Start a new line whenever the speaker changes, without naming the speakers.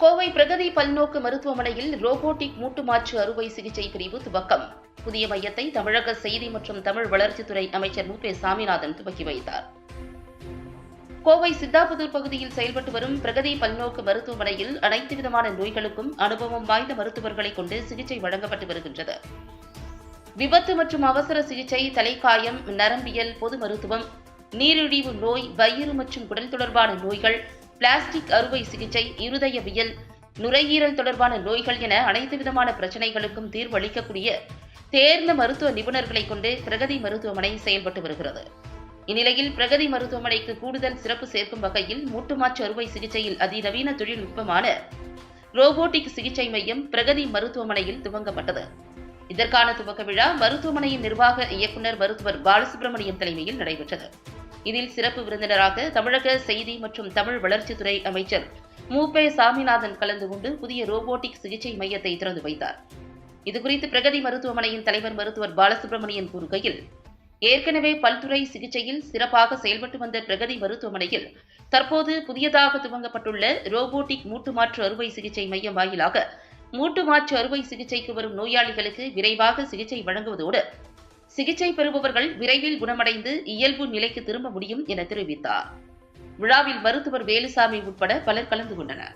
கோவை பிரகதி பல்நோக்கு மருத்துவமனையில் ரோபோட்டிக் மூட்டு மாற்று அறுவை சிகிச்சை பிரிவு துவக்கம். புதிய மையத்தை தமிழக செய்தி மற்றும் தமிழ் வளர்ச்சித்துறை அமைச்சர் மு. பே சாமிநாதன் துவக்கி வைத்தார். கோவை சித்தாபுதூர் பகுதியில் செயல்பட்டு வரும் பிரகதி பல்நோக்கு மருத்துவமனையில் அனைத்து விதமான நோய்களுக்கும் அனுபவம் வாய்ந்த மருத்துவர்களை கொண்டு சிகிச்சை வழங்கப்பட்டு வருகின்றது. விபத்து மற்றும் அவசர சிகிச்சை தலைக்காயம் நரம்பியல் பொது மருத்துவம் நீரிழிவு நோய் வயிறு மற்றும் குடல் தொடர்பான நோய்கள் பிளாஸ்டிக் அறுவை சிகிச்சை இருதயவியல் நுரையீரல் தொடர்பான நோய்கள் என அனைத்து விதமான பிரச்சனைகளுக்கும் தீர்வு அளிக்கக்கூடிய தேர்ந்த மருத்துவ நிபுணர்களை கொண்டு பிரகதி மருத்துவமனை செயல்பட்டு வருகிறது. இந்நிலையில் பிரகதி மருத்துவமனைக்கு கூடுதல் சிறப்பு சேர்க்கும் வகையில் மூட்டுமாற்று அறுவை சிகிச்சையில் அதிநவீன தொழில்நுட்பமான ரோபோட்டிக் சிகிச்சை மையம் பிரகதி மருத்துவமனையில் துவங்கப்பட்டது. இதற்கான துவக்க விழா மருத்துவமனையின் நிர்வாக இயக்குநர் மருத்துவர் பாலசுப்ரமணியம் தலைமையில் நடைபெற்றது. இதில் சிறப்பு விருந்தினராக தமிழக செய்தி மற்றும் தமிழ் வளர்ச்சித்துறை அமைச்சர் மூபே சாமிநாதன் கலந்து கொண்டு புதிய ரோபோட்டிக் சிகிச்சை மையத்தை திறந்து வைத்தார். இதுகுறித்து பிரகதி மருத்துவமனையின் தலைவர் மருத்துவர் பாலசுப்ரமணியன் கூறுகையில் ஏற்கனவே பல்துறை சிகிச்சையில் சிறப்பாக செயல்பட்டு வந்த பிரகதி மருத்துவமனையில் தற்போது புதியதாக துவங்கப்பட்டுள்ள ரோபோட்டிக் மூட்டு மாற்று அறுவை சிகிச்சை மையம் வாயிலாக மூட்டு மாற்று அறுவை சிகிச்சைக்கு வரும் நோயாளிகளுக்கு விரைவாக சிகிச்சை வழங்குவதோடு சிகிச்சை பெறுபவர்கள் விரைவில் குணமடைந்து இயல்பு நிலைக்கு திரும்ப முடியும் என தெரிவித்தார். விழாவில் மருத்துவர் வேலுசாமி உட்பட பலர் கலந்து கொண்டனர்.